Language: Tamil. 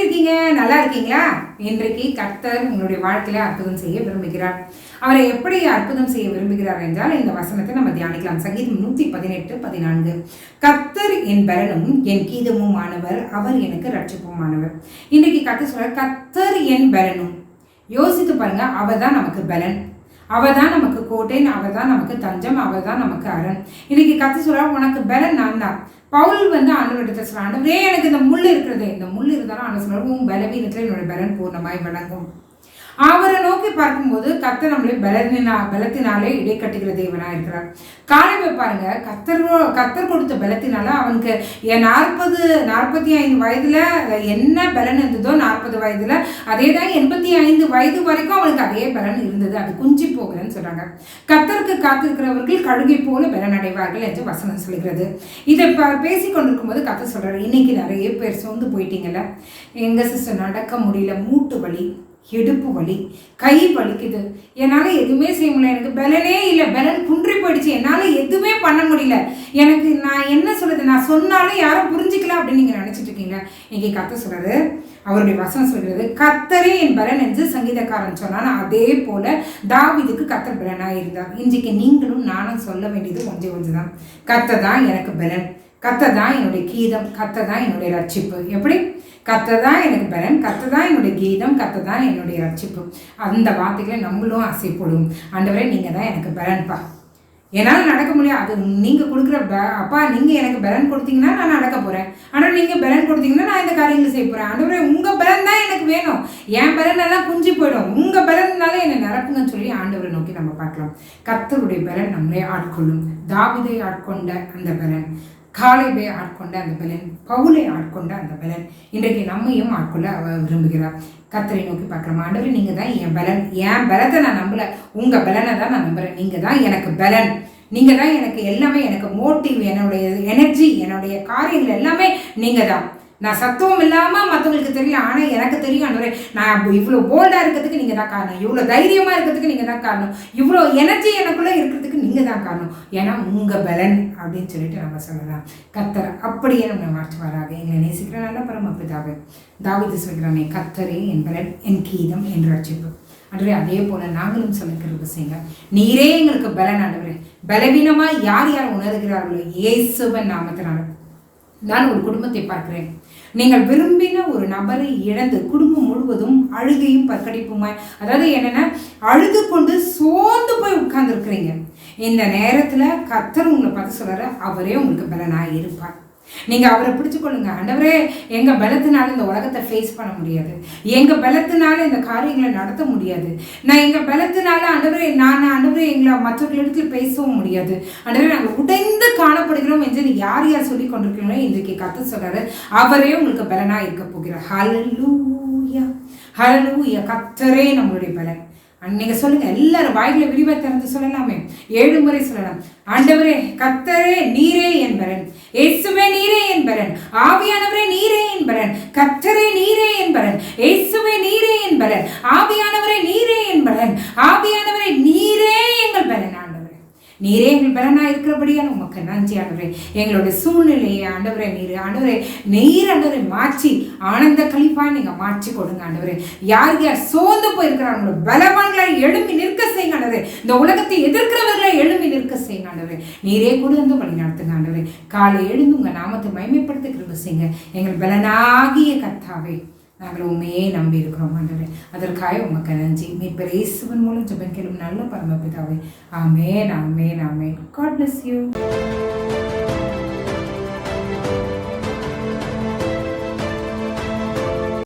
இருக்கீங்க நல்லா இருக்கீங்களா? இன்றைக்கு கர்த்தர் உங்களுடைய வாழ்க்கையில அற்புதம் செய்ய விரும்புகிறார். அவரை எப்படி அற்புதம் செய்ய விரும்புகிறார் என்றால் இந்த வசனத்தை நம்ம தியானிக்கலாம். சங்கீதம் நூத்தி பதினெட்டு பதினான்கு. கர்த்தர் என் பலனும் என் கீதமும் ஆனவர் அவர் எனக்கு ரட்சிப்புமானவர் இன்றைக்கு கர்த்தர் சொல்ற கர்த்தர் என் பலனும் யோசித்து பாருங்க அவர் தான் நமக்கு பலன். அவள் தான் நமக்கு கோட்டைன்னு அவள் தான் நமக்கு தஞ்சம் அவள் தான் நமக்கு அரண். இன்னைக்கு கத்து சொல்கிறா உனக்கு பலன் நான் தான். பவுல் வந்து ஆண்டவர்கிட்ட சொல்றான் ஆண்டவரே எனக்கு இந்த முள் இருக்கிறது. இந்த முள் இருந்தாலும் ஆண்டு சொல்றாரு உன் பலவீனத்தில் என்னோட பலன் பூர்ணமாய் விளங்கும். அவரை நோக்கி பார்க்கும்போது கத்தர் நம்மளை பலத்தினா பலத்தினாலே இடைக்கட்டுகிற தேவனாக இருக்கிறார். காலைவை பாருங்க கத்தர் கத்தர் கொடுத்த பலத்தினால அவனுக்கு என் நாற்பது நாற்பத்தி ஐந்து வயதில் என்ன பலன் இருந்ததோ நாற்பது வயதில் அதே தான் எண்பத்தி ஐந்து வயது வரைக்கும் அவனுக்கு அதே பலன் இருந்தது. அது குஞ்சி போகலன்னு சொல்கிறாங்க கத்தருக்கு காத்திருக்கிறவர்கள் கழுகை போல பலன் அடைவார்கள் என்று வசனம் சொல்கிறது. இதை ப பேசி கொண்டிருக்கும்போது கத்தர் சொல்கிறார் இன்னைக்கு நிறைய பேர் சோர்ந்து போயிட்டீங்கல்ல. எங்கள் சிஸ்டர் நடக்க முடியல மூட்டு வலி. இடுப்பு வலி கை வலிக்குது. என்னால் எதுவுமே செய்ய முடியல. எனக்கு பலனே இல்லை. பலன் குன்றி போயிடுச்சு. என்னால் எதுவுமே பண்ண முடியல. எனக்கு நான் என்ன சொல்கிறது நான் சொன்னாலும் யாரும் புரிஞ்சுக்கல அப்படின்னு நீங்கள் நினச்சிட்டு இருக்கீங்க. இங்கே கத்த சொல்கிறது அவருடைய வசனம் சொல்கிறது கத்தரே என் பலன் என்று சங்கீதக்காரன் சொன்னான். அதே போல் தாவிதுக்கு கத்தர் பலனாக இருந்தார் இன்றைக்கு நீங்களும் நானும் சொல்ல வேண்டியது கொஞ்சம் கொஞ்சம் தான் கத்தை தான் எனக்கு பலன். கத்த தான் என்னுடைய கீதம் கத்த தான் என்னுடைய ரட்சிப்பு எப்படி? கத்த தான் எனக்கு பலன் கத்த தான் என்னுடைய கீதம் கத்த தான் என்னுடைய ரட்சிப்பு அந்த வார்த்தைகளை நம்மளும் ஆசைப்படும் ஆண்டவரே நீங்கள் தான் எனக்கு பலன்ப்பா என்னால் நடக்க முடியாது அது நீங்கள் கொடுக்குற ப அப்பா நீங்கள் எனக்கு பலன் கொடுத்தீங்கன்னா நான் நடக்க போகிறேன் ஆனால் நீங்கள் பலன் கொடுத்தீங்கன்னா நான் இந்த காரியங்களை செய்ய போகிறேன் ஆண்டவரே உங்கள் பலன் தான் எனக்கு வேணும். என் பலன் எல்லாம் குஞ்சு போயிடும். உங்கள் பலன்னால என்னை நிரப்புங்கன்னு சொல்லி ஆண்டவரை நோக்கி நம்ம பார்க்கலாம். கத்தருடைய பலன் நம்மளே ஆட்கொள்ளும். தாவிதை ஆட்கொண்ட அந்த பலன். காலைபே ஆட்கொண்ட அந்த பலன் பவுலை ஆட்கொண்ட அந்த பலன். இன்றைக்கு நம்மையும் ஆட்கொள்ள அவ விரும்புகிறார் கத்தரை நோக்கி பார்க்குறோம் ஆண்டவர் நீங்கள் தான் என் பலன். என் பலத்தை நான் நம்பலை. உங்கள் பலனை தான் நான் நம்புகிறேன் நீங்கள் தான் எனக்கு பலன். நீங்கள் தான் எனக்கு எல்லாமே எனக்கு மோட்டிவ் என்னுடைய எனர்ஜி என்னுடைய காரியங்கள் எல்லாமே நீங்கள் தான் நான் சத்துவம் இல்லாமல் மற்றவங்களுக்கு தெரியல ஆனால் எனக்கு தெரியும் அனுரே நான் இவ்வளோ போல்டாக இருக்கிறதுக்கு நீங்கள் தான் காரணம். இவ்வளோ தைரியமாக இருக்கிறதுக்கு நீங்கள் தான் காரணம். இவ்வளோ எனர்ஜி எனக்குள்ளே இருக்கிறதுக்கு நீங்கள் தான் காரணம். ஏன்னா உங்கள் பலன் அப்படின்னு சொல்லிட்டு நம்ம சொல்லலாம். கத்தர் அப்படியே நம்ம மாற்றுவாராக. எங்களை நேசிக்கிற நல்ல பரமபிதாவே. தாவித்து சொல்கிறானே கத்தரே என் பலன் என் கீதம் என் ரட்சிப்பு அன்றே அதே போல நாங்களும் சொல்லிக்கிறது செய்யுங்க நீரே எங்களுக்கு பலன் ஆண்டவரே பலவீனமாக யார் யார் உணர்கிறார்களோ இயேசுவன் நாமத்தினால நான் ஒரு குடும்பத்தை பார்க்கிறேன். நீங்கள் விரும்பின ஒரு நபரை இழந்து குடும்பம் முழுவதும் அழுகையும் பற்கடிப்புமாய் அதாவது என்னென்னா அழுது கொண்டு சோர்ந்து போய் உட்கார்ந்துருக்குறீங்க. இந்த நேரத்தில் கத்தர் உங்களை பார்த்து சொல்கிற அவரே உங்களுக்கு பலனாக இருப்பார். நீங்கள் அவரை பிடிச்சுக்கொள்ளுங்க ஆண்டவரே எங்கள் பலத்தினால இந்த உலகத்தை ஃபேஸ் பண்ண முடியாது. எங்கள் பலத்தினால இந்த காரியங்களை நடத்த முடியாது. நான் எங்கள் பலத்தினால ஆண்டவரே நான் ஆண்டவரே எங்களை மற்றவர்களிடத்தில் பேசவும் முடியாது. ஆண்டவரே நாங்கள் உடைந்து காணப்படுகிறோம் என்று யார் யார் சொல்லி கொண்டிருக்கிறீங்களோ இன்றைக்கு கத்து சொல்றாரு. அவரே உங்களுக்கு பலனா இருக்க போகிறார். ஹலலூயா ஹலலூயா கத்தரே நம்மளுடைய பலன். நீங்க சொல்லுங்க எல்லாரும் வாயில விரிவா திறந்து சொல்லலாமே. ஏழு முறை சொல்லலாம். ஆண்டவரே கத்தரே நீரே என்பரன் இயேசுவே நீரே என்பரன் ஆவியானவரே நீரே என்பரன் கத்தரே நீரே என்பரன் இயேசுவே நீரே என்பரன் ஆவியானவரே நீரே என்பரன் ஆவியானவரே நீரே எங்கள் பலன் ஆண்டவரே நீரே எங்கள் பலனாக இருக்கிறபடியால் உமக்கு நன்றி ஆண்டவரே. எங்களுடைய சூழ்நிலையை ஆண்டவரே நீர் ஆண்டவரே நீர் ஆண்டவரை மாற்றி ஆனந்த கழிப்பாய் நீங்க மாற்றி கொடுங்க ஆண்டவரே. யார் யார் சோர்ந்து போயிருக்கிறாங்களோ பலவான்களை எழும்பி நிற்க செய்யுங்க ஆண்டவரே. இந்த உலகத்தை எதிர்க்கிறவர்களை எழும்பி நிற்க செய்யுங்க ஆண்டவரே. நீரே கூட வந்து வழி நடத்துங்க ஆண்டவரே. காலை எழுந்து உங்கள் நாமத்தை மைமைப்படுத்த கிருப செய்யுங்க. எங்கள் பலனாகிய கத்தாவே நாங்கள் உண்மையே நம்பி இருக்கிறோம் ஆண்டவரே. அதற்காக உமக்கு நன்றி. மீட்பர் இயேசுவின் மூலம் ஜெபம் கேளும் நல்ல பரமபிதாவே. ஆமேன் ஆமேன் ஆமேன். God bless you